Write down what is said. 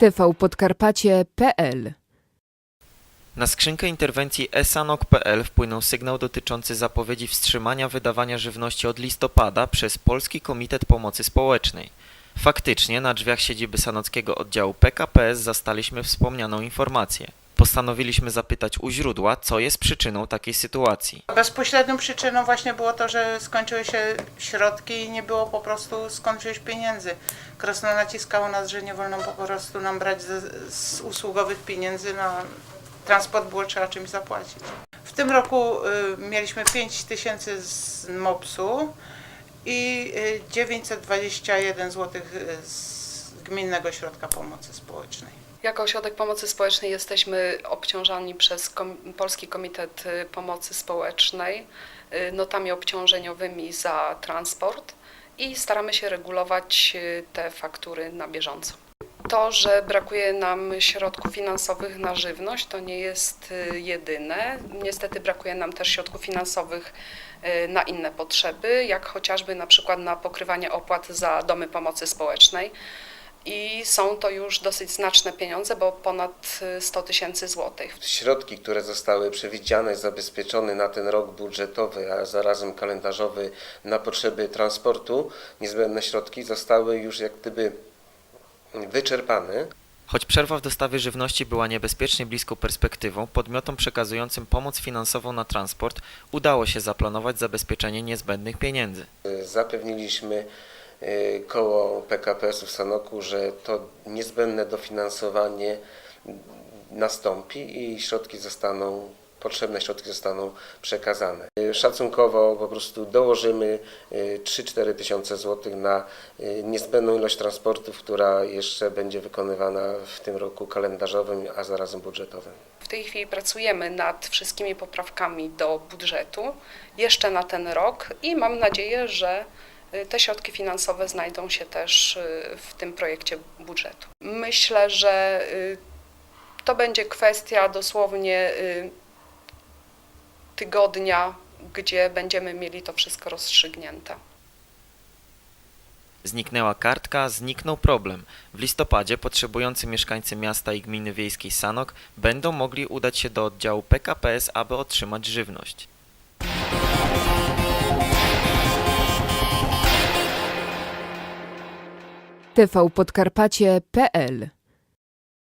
tvpodkarpacie.pl Na skrzynkę interwencji esanok.pl wpłynął sygnał dotyczący zapowiedzi wstrzymania wydawania żywności od listopada przez Polski Komitet Pomocy Społecznej. Faktycznie na drzwiach siedziby sanockiego oddziału PKPS zastaliśmy wspomnianą informację. Postanowiliśmy zapytać u źródła, co jest przyczyną takiej sytuacji. Bezpośrednią przyczyną właśnie było to, że skończyły się środki i nie było po prostu skąd pieniędzy. Krosno naciskało nas, że nie wolno po prostu nam brać z, z usługowych pieniędzy na transport, było trzeba czymś zapłacić. W tym roku y, mieliśmy 5 tysięcy z MOPS-u i y, 921 zł z Gminnego Środka Pomocy Społecznej. Jako Ośrodek Pomocy Społecznej jesteśmy obciążani przez Kom- Polski Komitet y, Pomocy Społecznej y, notami obciążeniowymi za transport i staramy się regulować y, te faktury na bieżąco. To, że brakuje nam środków finansowych na żywność, to nie jest jedyne. Niestety brakuje nam też środków finansowych na inne potrzeby, jak chociażby na przykład na pokrywanie opłat za domy pomocy społecznej. I są to już dosyć znaczne pieniądze, bo ponad y, 100 tysięcy złotych. Środki, które zostały przewidziane, zabezpieczone na ten rok budżetowy, a zarazem kalendarzowy na potrzeby transportu, niezbędne środki zostały już jak gdyby wyczerpane. Choć przerwa w dostawie żywności była niebezpiecznie bliską perspektywą, podmiotom przekazującym pomoc finansową na transport udało się zaplanować zabezpieczenie niezbędnych pieniędzy. Zapewniliśmy y, koło PKPS-u w Sanoku, że to niezbędne dofinansowanie nastąpi i środki zostaną, potrzebne środki zostaną przekazane. Y, Szacunkowo po prostu dołożymy y, 3-4 tysiące złotych na y, niezbędną ilość transportów, która jeszcze będzie wykonywana w tym roku kalendarzowym, a zarazem budżetowym. W tej chwili pracujemy nad wszystkimi poprawkami do budżetu jeszcze na ten rok i mam nadzieję, że y, te środki finansowe znajdą się też y, w tym projekcie budżetu. Myślę, że y, to będzie kwestia dosłownie y, tygodnia, gdzie będziemy mieli to wszystko rozstrzygnięte. Zniknęła kartka, zniknął problem. W listopadzie potrzebujący mieszkańcy miasta i gminy wiejskiej Sanok będą mogli udać się do oddziału PKPS, aby otrzymać żywność. tvpodkarpacie.pl